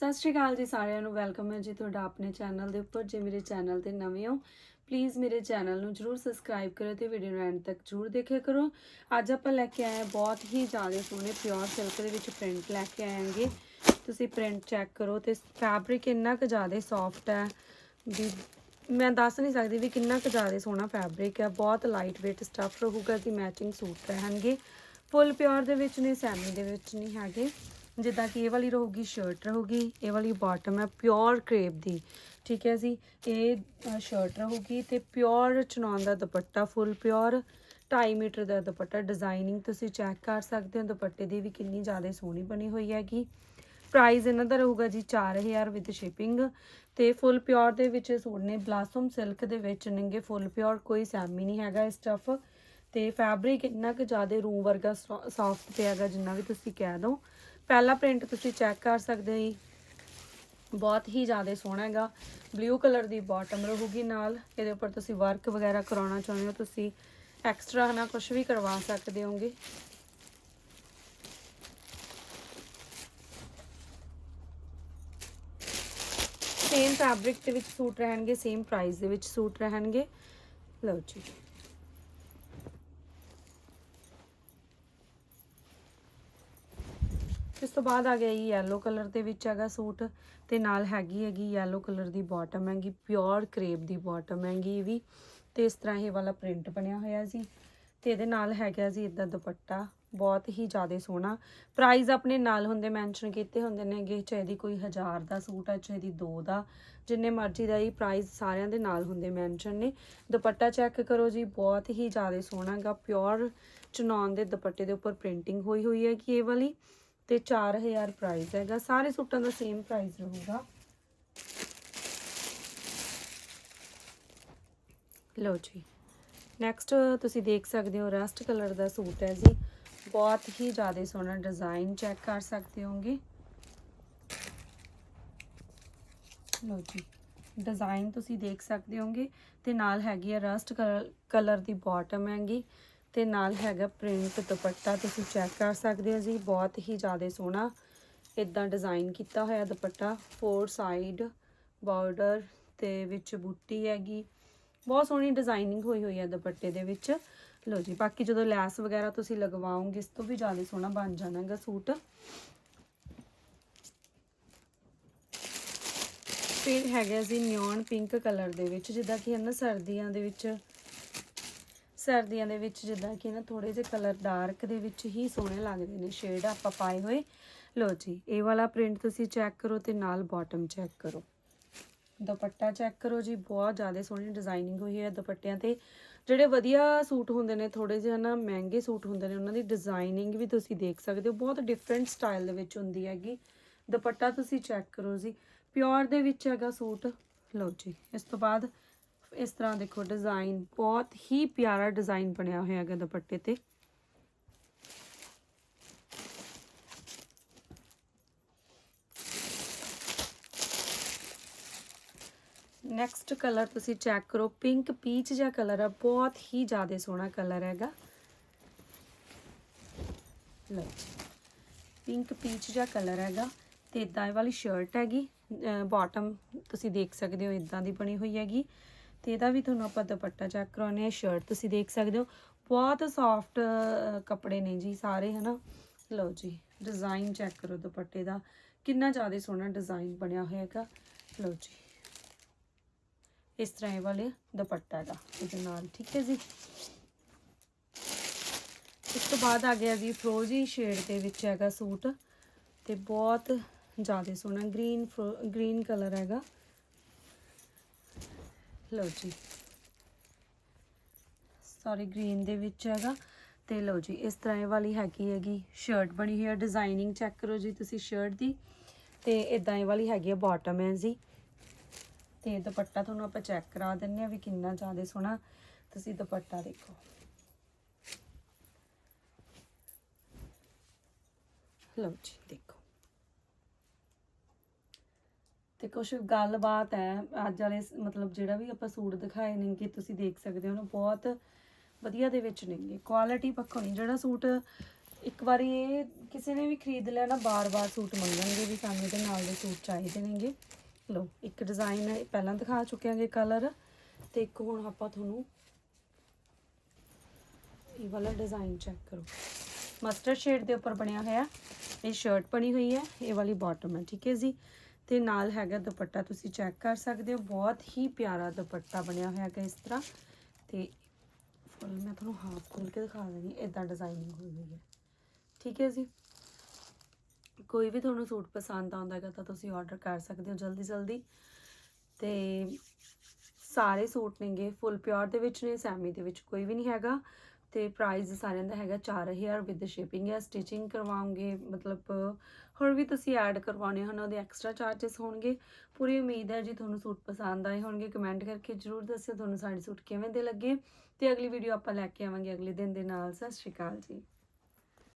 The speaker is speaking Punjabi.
ਸਤਿ ਸ਼੍ਰੀ ਅਕਾਲ ਜੀ ਸਾਰਿਆਂ ਨੂੰ, ਵੈਲਕਮ ਹੈ ਜੀ ਤੁਹਾਡਾ ਆਪਣੇ ਚੈਨਲ ਦੇ ਉੱਪਰ, ਜੇ ਮੇਰੇ ਚੈਨਲ ਤੇ ਨਵੇਂ ਹੋ ਪਲੀਜ਼ ਮੇਰੇ ਚੈਨਲ ਨੂੰ ਜਰੂਰ ਸਬਸਕ੍ਰਾਈਬ ਕਰੋ ਤੇ ਵੀਡੀਓ ਨੂੰ ਐਂਡ ਤੱਕ ਜਰੂਰ ਦੇਖਿਆ ਕਰੋ। ਅੱਜ ਆਪਾਂ ਲੈ ਕੇ ਆਏ ਹਾਂ ਬਹੁਤ ਹੀ ਜ਼ਿਆਦਾ ਸੋਹਣੇ ਪਿਓਰ ਸਿਲਕ ਦੇ ਵਿੱਚ ਪ੍ਰਿੰਟ ਲੈ ਕੇ ਆਏਗੇ। ਤੁਸੀਂ ਪ੍ਰਿੰਟ ਚੈੱਕ ਕਰੋ ਤੇ ਫੈਬਰਿਕ ਇੰਨਾ ਕੁ ਜ਼ਿਆਦਾ ਸੌਫਟ ਹੈ ਵੀ ਮੈਂ ਦੱਸ ਨਹੀਂ ਸਕਦੀ ਵੀ ਕਿੰਨਾ ਕੁ ਜ਼ਿਆਦਾ ਸੋਹਣਾ ਫੈਬਰਿਕ ਹੈ। ਬਹੁਤ ਲਾਈਟ weight ਸਟੱਫ ਰਹੂਗਾ ਦੀ ਮੈਚਿੰਗ ਸੂਟ ਰਹਿਣਗੇ ਫੁੱਲ ਪਿਓਰ ਦੇ ਵਿੱਚ ਨੇ ਸੈਮੀ ਦੇ ਵਿੱਚ ਨਹੀਂ ਹੈਗੇ। ਜਿੱਦਾਂ ਕਿ ਇਹ ਵਾਲੀ ਰਹੂਗੀ ਸ਼ਰਟ ਰਹੂਗੀ, ਇਹ ਵਾਲੀ ਬਾਟਮ ਹੈ ਪਿਓਰ ਕ੍ਰੇਪ ਦੀ। ਠੀਕ ਹੈ ਜੀ? ਇਹ ਸ਼ਰਟ ਰਹੂਗੀ ਤੇ ਪਿਓਰ ਚਨੌਨ ਦਾ ਦੁਪੱਟਾ ਫੁੱਲ ਪਿਓਰ 2.5 ਮੀਟਰ ਦਾ ਦੁਪੱਟਾ ਡਿਜ਼ਾਈਨਿੰਗ ਤੁਸੀਂ ਚੈੱਕ ਕਰ ਸਕਦੇ ਹੋ, ਦੁਪੱਟੇ ਦੀ ਵੀ ਕਿੰਨੀ ਜ਼ਿਆਦਾ ਸੋਹਣੀ ਬਣੀ ਹੋਈ ਹੈਗੀ। ਪ੍ਰਾਈਸ ਇਹਨਾਂ ਦਾ ਰਹੂਗਾ ਜੀ 4000 ਵਿਦ ਸ਼ਿਪਿੰਗ ਤੇ ਫੁੱਲ ਪਿਓਰ ਦੇ ਵਿੱਚ ਸੂਟ ਨੇ ਬਲਾਸਮ ਸਿਲਕ ਦੇ ਵਿੱਚ ਨੰਗੇ ਫੁੱਲ ਪਿਓਰ ਕੋਈ ਸੈਮੀ ਨਹੀਂ ਹੈਗਾ ਇਹ ਸਟਫ ਤੇ ਫੈਬਰਿਕ ਇੰਨਾ ਕਿ ਜ਼ਿਆਦਾ ਰੂਮ ਵਰਗਾ ਸੌਫਟ ਹੈਗਾ ਜਿੰਨਾ ਵੀ ਤੁਸੀਂ ਕਹਿ ਦੋ। ਪਹਿਲਾ ਪ੍ਰਿੰਟ ਤੁਸੀਂ ਚੈੱਕ ਕਰ ਸਕਦੇ ਹੋ ਜੀ। ਬਹੁਤ ਹੀ ਜ਼ਿਆਦਾ ਸੋਹਣਾ ਹੈਗਾ। ਬਲੂ ਕਲਰ ਦੀ ਬਾਟਮ ਰਹੂਗੀ ਨਾਲ। ਇਹਦੇ ਉੱਪਰ ਤੁਸੀਂ ਵਰਕ ਵਗੈਰਾ ਕਰਾਉਣਾ ਚਾਹੁੰਦੇ ਹੋ, ਤੁਸੀਂ ਐਕਸਟਰਾ ਹਨਾ ਕੁਝ ਵੀ ਕਰਵਾ ਸਕਦੇ ਹੋਗੇ। ਸੇਮ ਫੈਬਰਿਕ ਦੇ ਵਿੱਚ ਸੂਟ ਰਹਿਣਗੇ ਸੇਮ ਪ੍ਰਾਈਸ ਦੇ ਵਿੱਚ ਸੂਟ ਰਹਿਣਗੇ। ਲਓ ਜੀ। ਇਸ ਤੋਂ ਬਾਅਦ ਆ ਗਿਆ ਇਹ yellow ਕਲਰ ਦੇ ਵਿੱਚ ਹੈਗਾ ਸੂਟ ਤੇ ਨਾਲ ਹੈਗੀ ਹੈਗੀ yellow ਕਲਰ ਦੀ ਬਾਟਮ ਹੈਗੀ ਪਿਓਰ ਕਰੇਪ ਦੀ ਬਾਟਮ ਹੈਗੀ ਇਹ ਵੀ ਤੇ ਇਸ ਤਰ੍ਹਾਂ ਇਹ ਵਾਲਾ ਪ੍ਰਿੰਟ ਬਣਿਆ ਹੋਇਆ ਜੀ ਤੇ ਇਹਦੇ ਨਾਲ ਹੈਗਾ ਜੀ ਇਦਾਂ ਦੁਪੱਟਾ, ਬਹੁਤ ਹੀ ਜ਼ਿਆਦਾ ਸੋਹਣਾ। ਪ੍ਰਾਈਸ ਆਪਣੇ ਨਾਲ ਹੁੰਦੇ ਮੈਂਸ਼ਨ ਕੀਤੇ ਹੁੰਦੇ ਨੇਗੇ ਚਾਹੇ ਦੀ ਕੋਈ 1000 ਦਾ ਸੂਟ ਹੈ ਚਾਹੇ ਦੀ 2 ਦਾ, ਜਿੰਨੇ ਮਰਜ਼ੀ ਦਾ ਹੀ ਪ੍ਰਾਈਸ ਸਾਰਿਆਂ ਦੇ ਨਾਲ ਹੁੰਦੇ ਮੈਂਸ਼ਨ ਨੇ। ਦੁਪੱਟਾ ਚੈੱਕ ਕਰੋ ਜੀ, ਬਹੁਤ ਹੀ ਜ਼ਿਆਦਾ ਸੋਹਣਾ ਹੈਗਾ ਪਿਓਰ ਚਨੌਨ ਦੇ ਦੁਪੱਟੇ ਦੇ ਉੱਪਰ ਪ੍ਰਿੰਟਿੰਗ ਹੋਈ ਹੋਈ ਹੈ ਕਿ ਇਹ ਵਾਲੀ। ਤੇ 4000 ਪ੍ਰਾਈਸ ਹੈਗਾ। ਸਾਰੇ ਸੂਟਾਂ ਦਾ ਸੇਮ ਪ੍ਰਾਈਸ ਰਹੂਗਾ। ਲਓ ਜੀ। ਨੈਕਸਟ ਤੁਸੀਂ ਦੇਖ ਸਕਦੇ ਹੋ ਰਸਟ ਕਲਰ ਦਾ ਸੂਟ ਹੈ ਜੀ। ਬਹੁਤ ਹੀ ਜ਼ਿਆਦਾ ਸੋਹਣਾ ਡਿਜ਼ਾਈਨ ਚੈੱਕ ਕਰ ਸਕਦੇ ਹੋਗੇ। ਲਓ ਜੀ। ਡਿਜ਼ਾਈਨ ਤੁਸੀਂ ਦੇਖ ਸਕਦੇ ਹੋਗੇ ਤੇ ਨਾਲ ਹੈਗੀ ਹੈ ਰਸਟ ਕਲਰ ਦੀ ਬਾਟਮ ਹੈਗੀ। ਤੇ ਨਾਲ ਹੈਗਾ ਪ੍ਰਿੰਟ ਦੁਪੱਟਾ, ਤੁਸੀਂ ਚੈੱਕ ਕਰ ਸਕਦੇ ਹੋ ਜੀ, ਬਹੁਤ ਹੀ ਜ਼ਿਆਦਾ ਸੋਹਣਾ ਇਦਾਂ ਡਿਜ਼ਾਈਨ ਕੀਤਾ ਹੋਇਆ ਦੁਪੱਟਾ ਫੋਰ ਸਾਈਡ ਬਾਰਡਰ ਤੇ ਵਿੱਚ ਬੂਟੀ ਹੈਗੀ। ਬਹੁਤ ਸੋਹਣੀ ਡਿਜ਼ਾਈਨਿੰਗ ਹੋਈ ਹੋਈ ਹੈ ਦੁਪੱਟੇ ਦੇ ਵਿੱਚ। ਲਓ ਜੀ, ਬਾਕੀ ਜਦੋਂ ਲੈਸ ਵਗੈਰਾ ਤੁਸੀਂ ਲਗਵਾਓਗੇ, ਇਸ ਤੋਂ ਵੀ ਜ਼ਿਆਦਾ ਸੋਹਣਾ ਬਣ ਜਾਣਾਗਾ ਸੂਟ। ਫਿਰ ਹੈਗਾ ਜੀ ਨਿਓਨ ਪਿੰਕ ਕਲਰ ਦੇ ਵਿੱਚ, ਜਿੱਦਾਂ ਕਿ ਹਨ ਸਰਦੀਆਂ ਦੇ ਵਿੱਚ ਸਰਦੀਆਂ ਦੇ ਵਿੱਚ ਜਿੱਦਾਂ ਕਿ ਨਾ ਥੋੜੇ ਜਿਹੇ ਕਲਰ ਡਾਰਕ ਦੇ ਵਿੱਚ ਹੀ ਸੋਹਣੇ ਲੱਗਦੇ ਨੇ ਸ਼ੇਡ ਆਪਾਂ ਪਾਏ ਹੋਏ। ਲਓ ਜੀ, ਇਹ ਵਾਲਾ ਪ੍ਰਿੰਟ ਤੁਸੀਂ ਚੈੱਕ ਕਰੋ ਤੇ ਨਾਲ ਬਾਟਮ ਚੈੱਕ ਕਰੋ। ਦੁਪੱਟਾ ਚੈੱਕ ਕਰੋ ਜੀ, ਬਹੁਤ ਜ਼ਿਆਦਾ ਸੋਹਣੀ ਡਿਜ਼ਾਈਨਿੰਗ ਹੋਈ ਹੈ ਦੁਪੱਟਿਆਂ ਤੇ। ਜਿਹੜੇ ਵਧੀਆ ਸੂਟ ਹੁੰਦੇ ਨੇ ਥੋੜੇ ਜਿਹੇ ਨਾ ਮਹਿੰਗੇ ਸੂਟ ਹੁੰਦੇ ਨੇ, ਉਹਨਾਂ ਦੀ ਡਿਜ਼ਾਈਨਿੰਗ ਵੀ ਤੁਸੀਂ ਦੇਖ ਸਕਦੇ ਹੋ। ਬਹੁਤ ਡਿਫਰੈਂਟ ਸਟਾਈਲ ਦੇ ਵਿੱਚ ਹੁੰਦੀ ਹੈਗੀ। ਦੁਪੱਟਾ ਤੁਸੀਂ ਚੈੱਕ ਕਰੋ ਜੀ। ਪਿਓਰ ਦੇ ਵਿੱਚ ਹੈਗਾ ਸੂਟ। ਲਓ ਜੀ, ਇਸ ਤੋਂ ਬਾਅਦ ਇਸ ਤਰ੍ਹਾਂ ਦੇਖੋ ਡਿਜ਼ਾਈਨ ਬਹੁਤ ਹੀ ਪਿਆਰਾ ਡਿਜ਼ਾਈਨ ਬਣਿਆ ਹੋਇਆ ਹੈਗਾ ਦੁਪੱਟੇ ਤੇ। ਨੈਕਸਟ ਕਲਰ ਤੁਸੀਂ ਚੈੱਕ ਕਰੋ ਪਿੰਕ ਪੀਚ ਜਿਹਾ ਕਲਰ ਹੈ ਬਹੁਤ ਹੀ ਜ਼ਿਆਦਾ ਸੋਹਣਾ ਕਲਰ ਹੈਗਾ। ਲਓ ਪਿੰਕ ਪੀਚ ਜਿਹਾ ਕਲਰ ਹੈਗਾ ਤੇ ਇਦਾਂ ਵਾਲੀ ਸ਼ਰਟ ਹੈਗੀ ਬਾਟਮ ਤੁਸੀਂ ਦੇਖ ਸਕਦੇ ਹੋ ਇਦਾਂ ਦੀ ਬਣੀ ਹੋਈ ਹੈਗੀ। ਤੇ ਇਹਦਾ ਵੀ ਤੁਹਾਨੂੰ ਆਪਾਂ ਦੁਪੱਟਾ ਚੈੱਕ ਕਰਾਉਨੇ ਆ ਸ਼ਰਟ ਤੁਸੀਂ ਦੇਖ ਸਕਦੇ ਹੋ। ਬਹੁਤ ਸੌਫਟ ਕੱਪੜੇ ਨੇ ਜੀ ਸਾਰੇ, ਹਨਾ? ਲਓ ਜੀ ਡਿਜ਼ਾਈਨ ਚੈੱਕ ਕਰੋ ਦੁਪੱਟੇ ਦਾ। ਕਿੰਨਾ ਜ਼ਿਆਦਾ ਸੋਹਣਾ ਡਿਜ਼ਾਈਨ ਬਣਿਆ ਹੋਇਆ ਹੈਗਾ। ਲਓ ਜੀ, ਇਸ ਤਰ੍ਹਾਂ ਇਹ ਵਾਲੇ ਦੁਪੱਟਾ ਦਾ, ਇਹਦੇ ਨਾਲ, ਠੀਕ ਹੈ ਜੀ? ਇਸ ਤੋਂ ਬਾਅਦ ਆ ਗਿਆ ਜੀ ਫਰੋਜੀ ਸ਼ੇਡ ਦੇ ਵਿੱਚ ਹੈਗਾ ਸੂਟ। ਤੇ ਬਹੁਤ ਜ਼ਿਆਦਾ ਸੋਹਣਾ ਗ੍ਰੀਨ ਗ੍ਰੀਨ ਕਲਰ ਹੈਗਾ। ਲਓ ਜੀ। ਸੌਰੀ ਗ੍ਰੀਨ ਦੇ ਵਿੱਚ ਹੈਗਾ। ਤੇ ਲਓ ਜੀ, ਇਸ ਤਰ੍ਹਾਂ ਇਹ ਵਾਲੀ ਹੈਗੀ ਹੈਗੀ ਸ਼ਰਟ ਬਣੀ ਹੋਈ ਹੈ ਡਿਜ਼ਾਈਨਿੰਗ ਚੈੱਕ ਕਰੋ ਜੀ ਤੁਸੀਂ ਸ਼ਰਟ ਦੀ। ਤੇ ਇਦਾਂ ਇਹ ਵਾਲੀ ਹੈਗੀ ਹੈ ਬਾਟਮ ਹੈ ਜੀ। ਤੇ ਦੁਪੱਟਾ ਤੁਹਾਨੂੰ ਆਪਾਂ ਚੈੱਕ ਕਰਾ ਦਿੰਨੇ ਆ ਵੀ ਕਿੰਨਾ ਜ਼ਿਆਦਾ ਸੋਹਣਾ। ਤੁਸੀਂ ਦੁਪੱਟਾ ਦੇਖੋ। ਲਓ ਜੀ, ਦੇਖੋ। ਤੇ ਕੁਝ ਗੱਲਬਾਤ ਹੈ। ਅੱਜ ਵਾਲੇ ਮਤਲਬ ਜਿਹੜਾ ਵੀ ਆਪਾਂ ਸੂਟ ਦਿਖਾਏ ਨੇ, ਕਿ ਤੁਸੀਂ ਦੇਖ ਸਕਦੇ ਹੋ ਨਾ ਬਹੁਤ ਵਧੀਆ ਦੇ ਵਿੱਚ ਨੇਗੇ ਕੁਆਲਿਟੀ ਪੱਖੋਂ ਨਹੀਂ, ਜਿਹੜਾ ਸੂਟ ਇੱਕ ਵਾਰੀ ਇਹ ਕਿਸੇ ਨੇ ਵੀ ਖਰੀਦ ਲਿਆ ਨਾ, ਬਾਰ-ਬਾਰ ਸੂਟ ਮੰਗਣਗੇ ਵੀ ਸਾਨੂੰ ਇਹਦੇ ਨਾਲ ਦੇ ਸੂਟ ਚਾਹੀਦੇ ਨੇਗੇ ਲਓ, ਇੱਕ ਡਿਜ਼ਾਈਨ ਹੈ ਪਹਿਲਾਂ ਦਿਖਾ ਚੁੱਕੇ ਹਾਂਗੇ ਕਲਰ ਤੇ ਇੱਕ ਹੁਣ ਆਪਾਂ ਤੁਹਾਨੂੰ ਇਹ ਵਾਲਾ ਡਿਜ਼ਾਈਨ ਚੈੱਕ ਕਰੋ। ਮਸਟਰਡ ਸ਼ੇਡ ਦੇ ਉੱਪਰ ਬਣਿਆ ਹੋਇਆ, ਇਹ ਸ਼ਰਟ ਬਣੀ ਹੋਈ ਹੈ, ਇਹ ਵਾਲੀ ਬਾਟਮ ਹੈ, ਠੀਕ ਹੈ ਜੀ? ਤੇ ਨਾਲ ਹੈਗਾ ਦੁਪੱਟਾ, ਤੁਸੀਂ ਚੈੱਕ ਕਰ ਸਕਦੇ ਹੋ। ਬਹੁਤ ਹੀ ਪਿਆਰਾ ਦੁਪੱਟਾ ਬਣਿਆ ਹੋਇਆ ਹੈ ਇਸ ਤਰ੍ਹਾਂ। ਤੇ ਫੁੱਲ ਮੈਂ ਤੁਹਾਨੂੰ ਹਾਫ ਖੋਲ ਕੇ ਦਿਖਾ ਦਿੰਦੀ ਇਦਾਂ ਡਿਜ਼ਾਈਨਿੰਗ ਹੋਈ ਹੋਈ ਹੈ। ਠੀਕ ਹੈ ਜੀ? ਕੋਈ ਵੀ ਤੁਹਾਨੂੰ ਸੂਟ ਪਸੰਦ ਆਉਂਦਾ ਹੈਗਾ ਤਾਂ ਤੁਸੀਂ ਆਰਡਰ ਕਰ ਸਕਦੇ ਹੋ ਜਲਦੀ ਜਲਦੀ। ਤੇ ਸਾਰੇ ਸੂਟ ਨੇਗੇ, ਫੁੱਲ ਪਿਓਰ ਦੇ ਵਿੱਚ ਨੇ, ਸੈਮੀ ਦੇ ਵਿੱਚ ਕੋਈ ਵੀ ਨਹੀਂ ਹੈਗਾ। ਤੇ ਪ੍ਰਾਈਸ ਸਾਰਿਆਂ ਦਾ ਹੈਗਾ 4000 ਵਿਦ ਸ਼ਿਪਿੰਗ ਹੈ ਸਟਿਚਿੰਗ ਕਰਵਾਉਂਗੇ, ਮਤਲਬ, ਹੋਰ ਵੀ ਤੁਸੀਂ ਐਡ ਕਰਵਾਉਣੇ ਹਨ, ਉਹਦੇ ਐਕਸਟਰਾ ਚਾਰजेस ਹੋਣਗੇ। ਪੂਰੀ ਉਮੀਦ ਹੈ ਜੀ ਤੁਹਾਨੂੰ ਸੂਟ ਪਸੰਦ ਆਏ ਹੋਣਗੇ। ਕਮੈਂਟ ਕਰਕੇ ਜਰੂਰ ਦੱਸਿਓ ਤੁਹਾਨੂੰ ਸਾਡੇ ਸੂਟ ਕਿਵੇਂ ਦੇ ਲੱਗੇ। ਤੇ ਅਗਲੀ ਵੀਡੀਓ ਆਪਾਂ ਲੈ ਕੇ ਆਵਾਂਗੇ ਅਗਲੇ ਦਿਨ ਦੇ ਨਾਲ। ਸਤਿ ਸ਼੍ਰੀ ਅਕਾਲ ਜੀ।